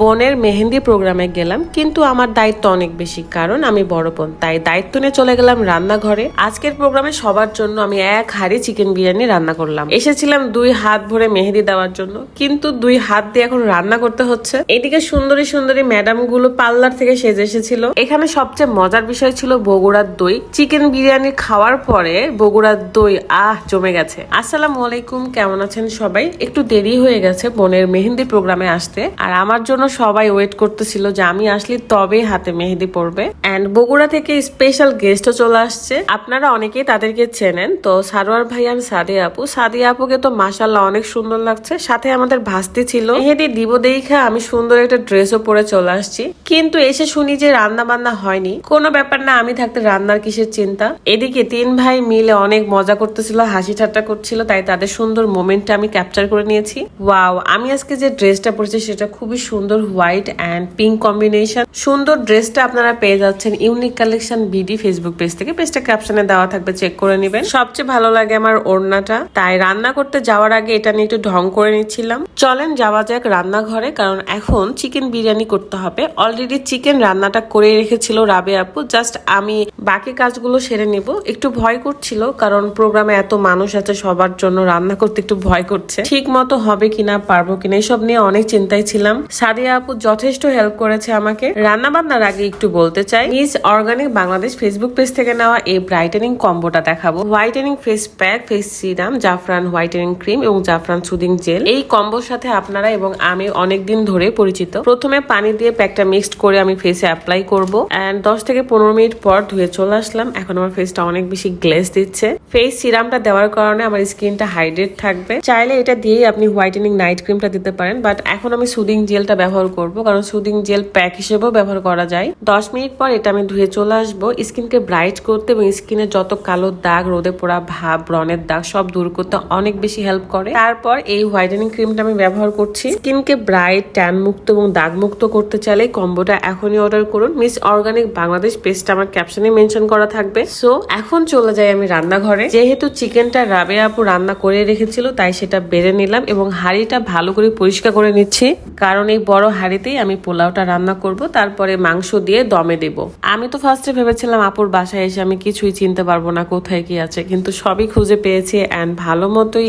বোনের মেহেন্দি প্রোগ্রামে গেলাম, কিন্তু আমার দায়িত্ব অনেক বেশি, কারণ আমি বড় বোন, তাই দায়িত্ব নিয়ে চলে গেলাম রান্নাঘরে। আজকের প্রোগ্রামে সবার জন্য আমি এক হাড়ি চিকেন বিরিয়ানি রান্না করলাম। এসেছিলাম দুই হাত ভরে মেহেদি দেওয়ার জন্য, কিন্তু দুই হাত দিয়ে এখন রান্না করতে হচ্ছে। এদিকে সুন্দরী সুন্দরী ম্যাডামগুলো পার্লার থেকে সেজে এসেছিল। এখানে সবচেয়ে মজার বিষয় ছিল বগুড়ার দই। চিকেন বিরিয়ানি খাওয়ার পরে বগুড়ার দই, আহ, জমে গেছে। আসসালামু আলাইকুম, কেমন আছেন সবাই? একটু দেরি হয়ে গেছে বোনের মেহেন্দি প্রোগ্রামে আসতে, আর আমার জন্য সবাই ওয়েট করতেছিল যে আমি আসলে তবেই হাতে মেহেদি পড়বে এন্ড বগুড়া থেকে স্পেশাল গেস্টও চলে আসছে। আপনারা অনেকেই তাদেরকে চেনেন। তো সারোয়ার ভাই আর সাদিয়া আপু। সাদিয়া আপুকে তো মাসাল্লাহ অনেক সুন্দর লাগছে। সাথে আমাদের ভাস্তি ছিল। মেহেদি দিব দেখা আমি সুন্দর একটা ড্রেসও পরে চলে আসছি। কিন্তু এসে শুনি যে রান্না বান্না হয়নি। কোনো ব্যাপার না, আমি থাকতে রান্নার কিসের চিন্তা? এদিকে তিন ভাই মিলে অনেক মজা করতেছিল, হাসি ঠাট্টা করছিল, তাই তাদের সুন্দর মোমেন্টটা আমি ক্যাপচার করে নিয়েছি। ওয়াও আমি আজকে যে ড্রেসটা পরেছি, সেটা খুবই সুন্দর হোয়াইট অ্যান্ড পিঙ্ক কম্বিনেশন সুন্দর ড্রেসটা আপনারা পেয়ে যাচ্ছেন unique collection BD Facebook page থেকে। পেজটা ক্যাপশনে দেওয়া থাকবে চেক করে নেবেন। সবচেয়ে ভালো লাগে আমার ওড়নাটা। তাই রান্না করতে যাওয়ার আগে এটা নিয়ে একটু ঢং করে নিচ্ছিলাম। চলেন যাওয়া যাক রান্নাঘরে, কারণ এখন চিকেন বিরিয়ানি করতে হবে। অলরেডি চিকেন রান্নাটা করে রেখেছিল রাবে আপু। জাস্ট আমি বাকি কাজগুলো সেরে নিব। একটু ভয় করছিল, কারণ প্রোগ্রামে এত মানুষ আছে, সবার জন্য রান্না করতে একটু ভয় করছে। ঠিক মতো হবে কিনা, পারব কিনা, এসব নিয়ে অনেক চিন্তায় ছিলাম। সাদিয়া আপু যথেষ্ট হেল্প করেছে আমাকে। রান্না বান্নার আগে একটু বলতে চাই miss organic Bangladesh Facebook page থেকে নেওয়া এই ব্রাইটেনিং কম্বোটা দেখাবো। Whitening face pack face serum জাফরান হোয়াইটেনিং ক্রিম এবং জাফরান সুদিং জেল এই কম্বোর সাথে আপনারা এবং আমি অনেক দিন ধরে পরিচিত। প্রথমে পানি দিয়ে প্যাকটা মিক্সড করে আমি ফেসে অ্যাপ্লাই করব। এন্ড দশ থেকে পনেরো মিনিট পর ধুয়ে চলে আসলাম। এখন আমার ফেসটা অনেক বেশি গ্লেজ দিচ্ছে। ফেস সিরামটা দেওয়ার কারণে আমার স্কিনটা হাইড্রেট থাকবে। চাইলে এটা দিয়েই আপনি হোয়াইটেনিং নাইট ক্রিমটা দিতে পারেন। বাট এখন আমি সুদিং জেলটা ব্যবহার করব, কারণ সুদিং জেল প্যাক হিসেবেও ব্যবহার করা যায়। দশ মিনিট পর এটা আমি ধুয়ে চলে আসব। স্কিনকে ব্রাইট করতে এবং স্কিনে যত কালো দাগ, রোদে পোড়া ভাব ব্রণের দাগ, সব দূর করতে অনেক বেশি হেল্প করে। তারপর এই হোয়াইটেনিং ক্রিমটা আমি ব্যবহার করছি। স্কিনকে ব্রাইট ট্যান মুক্ত এবং দাগ মুক্ত করতে চাইলে কম্বোটা এখনই অর্ডার করুন। মিস অর্গানিক বাংলাদেশ পেজটা আমার ক্যাপশনে মেনশন করা থাকবে। সো এখন চলে যাই আমি রান্নাঘরে। যেহেতু চিকেনটা রাবে আপু রান্না করে রেখেছিল, তাই সেটা বেড়ে নিলাম এবং হাঁড়িটা ভালো করে পরিষ্কার করে নিচ্ছি। কারণ এই বড় হাঁড়িতেই আমি পোলাওটা রান্না করব, তারপরে মাংস দিয়ে দমে দেব। আমি তো ফার্স্টে ভেবেছিলাম আপুর বাসায় এসে আমি কিছুই চিনতে পারব না, কোথায় কি আছে, কিন্তু সবই খুঁজে পেয়েছি অ্যান্ড ভালো মতোই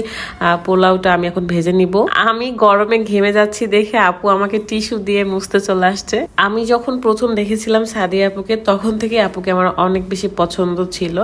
পোলাওটা আমি এখন ভেজে নিব। আমি গরমে ঘেমে যাচ্ছি দেখে আপু আমাকে টিস্যু দিয়ে মুছতে চলে আসছে। আমি যখন প্রথম দেখেছিলাম সাদিয়া আপুকে, তখন থেকে আপুকে আমার অনেক বেশি পছন্দ ছিল।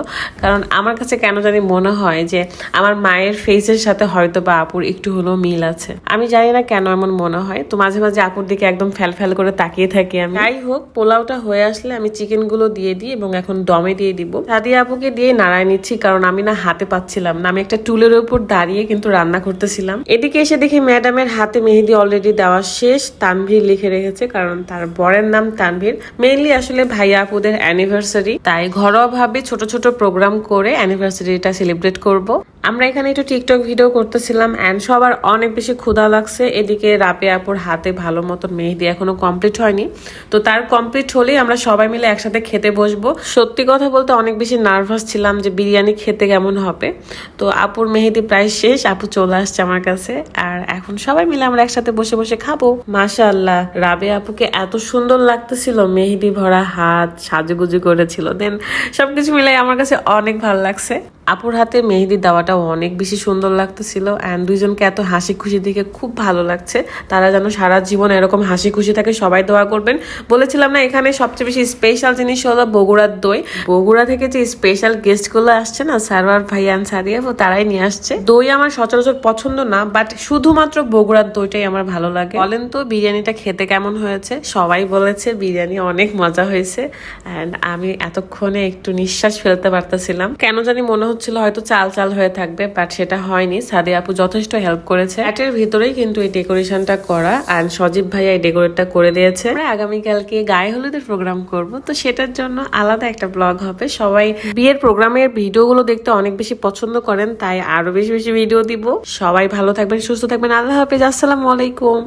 কারণ আমার কাছে কেন জানি মনে হয় যে, আমার মায়ের ফেসের সাথে হয়তো বা আপুর একটু হলেও মিল আছে। আমি জানি না কেন এমন মনে হয়। তো মাঝে মাঝে আপুর দিকে একদম ফ্যাল ফ্যাল করে তাকিয়ে থাকি আমি। যাই হোক, পোলাওটা হয়ে আসলে আমি চিকেনগুলো দিয়ে দিই এবং এখন দমে দিয়ে দিব। সাদিয়া আপুকে দিয়ে নাড়ায় নিচ্ছি, কারণ আমি না হাতে পাচ্ছিলাম না। আমি একটা টুলের উপর দাঁড়িয়ে কিন্তু রান্না করতেছিলাম। এদিকে এসে দেখি ম্যাডামের হাতে মেহেদি অলরেডি দেওয়া শেষ, তানভীর লিখে রেখেছে, কারণ তার বরের নাম তানভীর। মেইনলি আসলে ভাইয়া আপুদের অ্যানিভার্সারি তাই ঘরোয়া ভাবে ছোট ছোট প্রোগ্রাম করে অ্যানিভার্সারিটা সেলিব্রেট করব। আমরা এখানে একটু টিকটক ভিডিও করতেছিলাম অ্যান্ড সবার অনেক বেশি ক্ষুধা লাগছে। এদিকে রাপে আপুর হাতে ভালো মতো মেহেদি এখনও কমপ্লিট হয়নি। তো তার কমপ্লিট হলেই আমরা সবাই মিলে একসাথে খেতে বসবো। সত্যি কথা বলতে অনেক বেশি নার্ভাস ছিলাম যে বিরিয়ানি খেতে কেমন হবে। তো আপুর মেহেদি প্রায় শেষ, আপু চলে আসছে আমার কাছে। আর এখন সবাই মিলে আমরা একসাথে বসে বসে খাব। মাশাআল্লাহ, রাবে আপুকে এত সুন্দর লাগতেছিল। মেহেদি ভরা হাত সাজুগুজু করেছিল। দেন সবকিছু মিলে আমার কাছে অনেক ভালো লাগছে। আপুর হাতে মেহেদি দেওয়াটাও অনেক বেশি সুন্দর লাগতেছিল অ্যান্ড দুইজনকে এত হাসি খুশি দেখে খুব ভালো লাগছে। তারা যেন সারা জীবন এরকম হাসি খুশি থাকে, সবাই দোয়া করবেন। বলেছিলাম না, এখানে সবচেয়ে বেশি স্পেশাল জিনিস হলো বগুড়ার দই। বগুড়া থেকে যে স্পেশাল গেস্টগুলো আসছে না সারওয়ার ভাই অ্যান্ড সারিয়া ও তারাই নিয়ে আসছে। দই আমার সচরাচর পছন্দ না বাট শুধুমাত্র বগুড়ার দইটাই আমার ভালো লাগে। বলেন তো, বিরিয়ানিটা খেতে কেমন হয়েছে? সবাই বলেছে, বিরিয়ানি অনেক মজা হয়েছে। অ্যান্ড আমি এতক্ষণে একটু নিঃশ্বাস ফেলতে পারতেছিলাম। কেন জানি মনে হচ্ছিল হয়তো চাল চাল হয়ে থাকবে বাট সেটা হয়নি। সাদি আপু যথেষ্ট হেল্প করেছে। ফ্ল্যাটের ভিতরেই কিন্তু এই ডেকোরেশনটা করা অ্যান্ড সজীব ভাইয়া এই ডেকোরেটটা করে দিয়েছে। আমরা আগামীকালকে গায়ে হলুদের প্রোগ্রাম করব, তো সেটার জন্য আলাদা একটা ব্লগ হবে। সবাই বিয়ের প্রোগ্রামের ভিডিওগুলো দেখতে অনেক বেশি পছন্দ করেন, তাই আরও বেশি বেশি ভিডিও দিব। সবাই ভালো থাকবেন, সুস্থ থাকবেন। আল্লাহ হাফেজ, আসসালামু আলাইকুম।